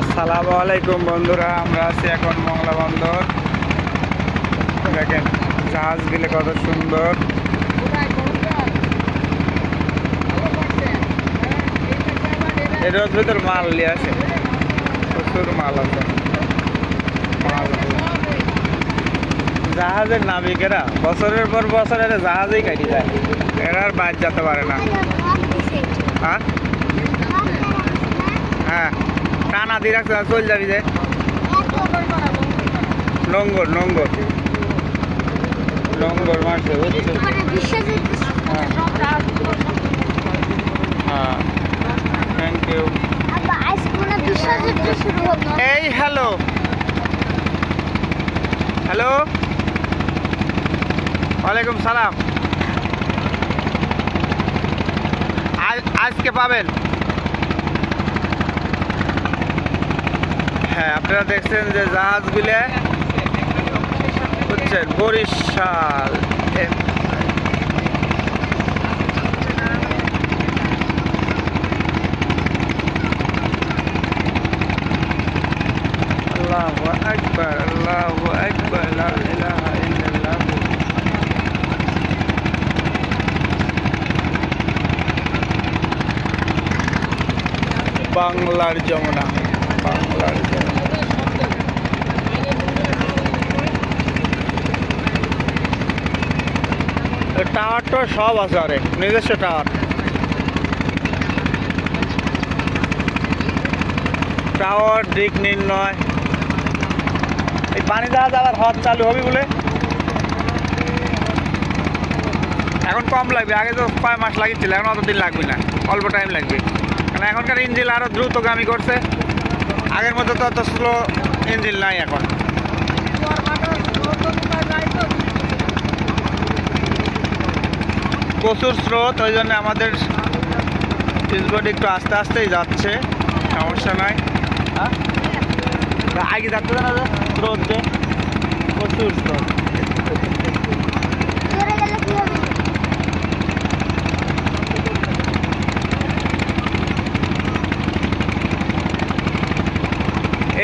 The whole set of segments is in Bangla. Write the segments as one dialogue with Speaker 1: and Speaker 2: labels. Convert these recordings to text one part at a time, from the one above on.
Speaker 1: আসসালামু আলাইকুম বন্ধুরা আমরা আছি এখন মংলা বন্দর। দেখেন জাহাজ গেলে কত সুন্দর। এটার ভিতর মাল নিয়ে আসে। প্রচুর মাল আছে। মাল আছে। জাহাজের নাবিকেরা বছরের পর বছর এরা জাহাজেই কাটি যায় এরা আর বাইর যেতে পারে না। হ্যাঁ? হ্যাঁ। টানা দিয়ে রাখছে চল যাবি যে। নোংর নোংর নোংর মারছে হ্যাঁ। থ্যাংক ইউ এই হ্যালো হ্যালো ওয়ালাইকুম সালাম। আজ- আজকে পাবেন হ্যাঁ আপনারা দেখছেন যে জাহাজগুলো বুঝছেন বরিশাল বাংলার যমুনা বাংলার যমুনা। টাওয়ার সব আছে আরে, নিজস্ব টাওয়ার টাওয়ার দিক নির্ণয়। এই পানি জাহাজ আবার হজ চালু হবে বলে। এখন কম লাগবে, আগে তো কয় মাস লাগিয়েছিল, এখন অত দিন লাগবে না, অল্প টাইম লাগবে। কারণ এখনকার ইঞ্জিন আরও দ্রুতগামী করছে, আগের মতো তো অত স্লো ইঞ্জিন নাই এখন। প্রচুর স্রোত, ওই জন্য আমাদের স্পিডবোট একটু আস্তে আস্তেই যাচ্ছে, সমস্যা নাই। হ্যাঁ? আগে যাচ্ছে না স্রোত যে প্রচুর স্রোত।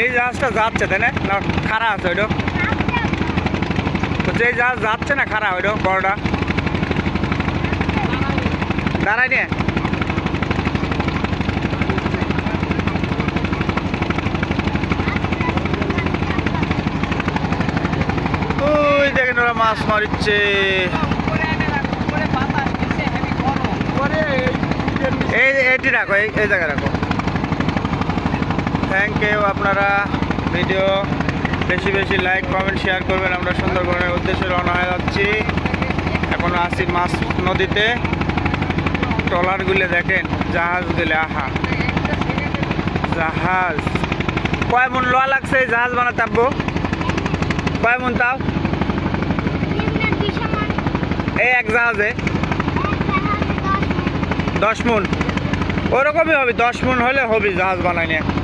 Speaker 1: এই জাহাজটা যাচ্ছে, তাই না? না খারা আছে ওইটা যে জাহাজ যাচ্ছে না খারা ওইটা বড়টা। দাঁড়াই নিয়ে ওই দেখেন ওরা মাছ মারিচ্ছে। এই এটি রাখো, এই এই জায়গায় রাখো। থ্যাংক ইউ আপনারা। ভিডিও বেশি বেশি লাইক কমেন্ট শেয়ার করবেন। আমরা সুন্দরবনের উদ্দেশ্যে রওনা হয়ে যাচ্ছি। এখন আসি মাছ নদীতে। ট্রলারগুলো দেখেন জাহাজ জাহাজগুলো, আহা। জাহাজ। কয় মন লোয়া লাগছে জাহাজ বানাতে, আব্বু? কয় মন তাও? এই এক জাহাজে? দশ মন। ওরকমই হবে, দশ মন হলে হবে জাহাজ বানাই নিয়ে